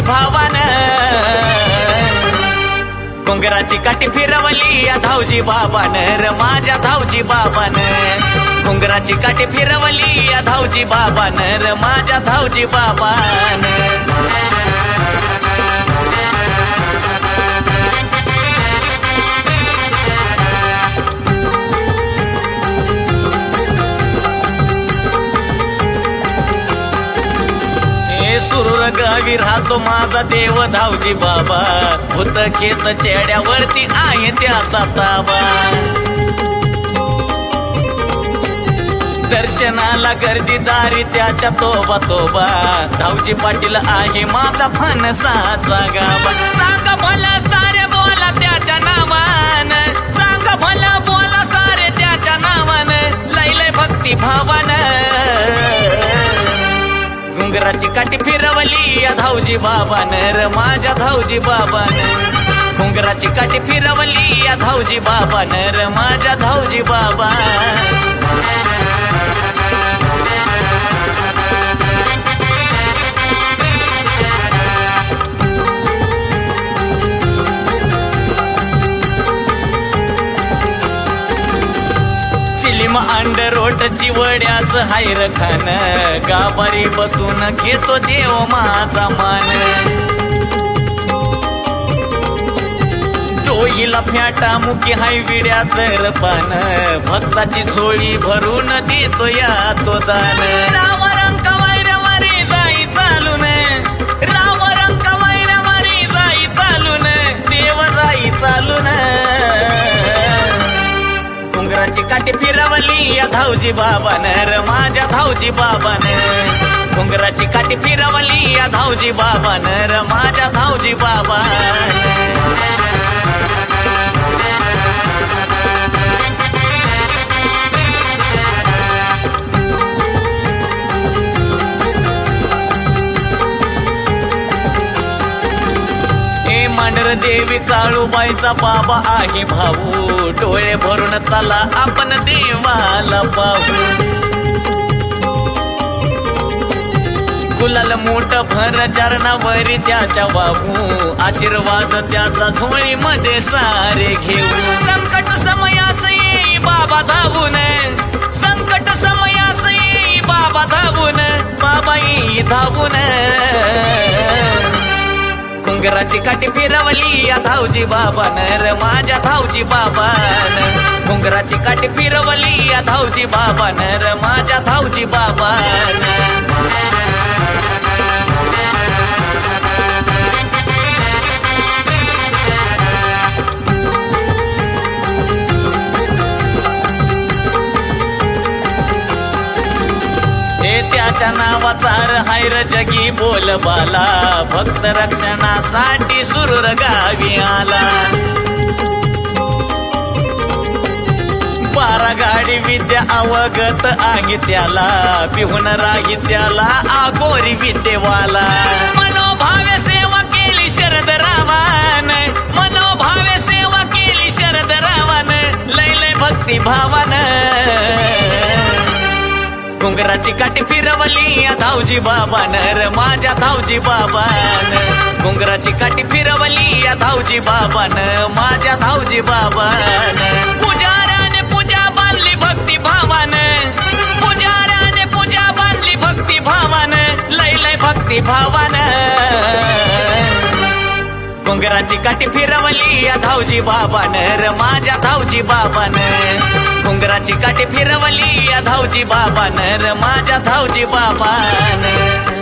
भावान. घुंगराची काठी फिरवली या धावजी बाबान र माझ्या धावजी बाबान. घुंगराची काठी फिरवली या धावजी बाबान र माझ्या धावजी बाबान. गावी राहतो माझा देव धावजी बाबा. भूत खेत चेड्यावरती आहे त्याचा ताबा. दर्शनाला गर्दी दारी त्याच्या तोबा तोबा. धावजी पाटील आहे माझा फणसाचा गाबा सांगा मला सारे बोला त्याच्या नावानं. फिरवली या धावजी बाबान र माझ्या धावजी बाबान. घुंगराची काठी फिरवली या धावजी बाबान र माझ्या धावजी बाबा चिलीम अंडरोट चिवड्याच हायर खान. गाभारी बसून घेतो देव माझा मान. डोईला फ्याटा मुकी हाय विड्याच रपान भक्ताची झोळी भरून देतो या तो दान. घुंगराची काठी फिरवली या धावजी बाबान. र माझ्या धावजी बाबान. घुंगराची काठी फिरवली या धावजी बाबान. र माझ्या धावजी बाबा देवी काळूबाईचा बाबा आहे भाऊ. डोळे भरून चला आपण देवाला पाहू. गुलाल मोठ भर चरणावरी त्याच्या बाबू आशीर्वाद त्याचा झोळीमध्ये सारे घेऊ. संकट समयास येई बाबा धावून. संकट समयास येई बाबा धावून. बाबाई धावून. घुंगराची काठी फिरवली, या धावजी बाबान र, माझ्या धावजी बाबान. घुंगराची काठी फिरवली, या धावजी बाबान र, माझ्या धावजी बाबान. त्याच्या नावाचा हायर जगी बोल बाला. भक्त रक्षणासाठी सुरूर गावी आला. बारा गाडी विद्या अवगत आहे त्याला. पिहून राही त्याला आगोरी विद्येवाला. घुंगराची काठी फिरवली. धावजी बाबान र माझ्या धावजी बाबान. घुंगराची काठी फिरवली. या धावजी बाबान माझ्या धावजी बाबान. पुजाऱ्याने पूजा बांधली भक्ती भावान. पुजाऱ्याने पूजा बांधली भक्ती भावान. लय लय भक्ती भावान. घुंगराची काठी फिरवली. या धावजी बाबान र माझ्या धावजी बाबान. डोंगराची काठी फिरवली या धावजी बाबान र माझ्या धावजी बाबान.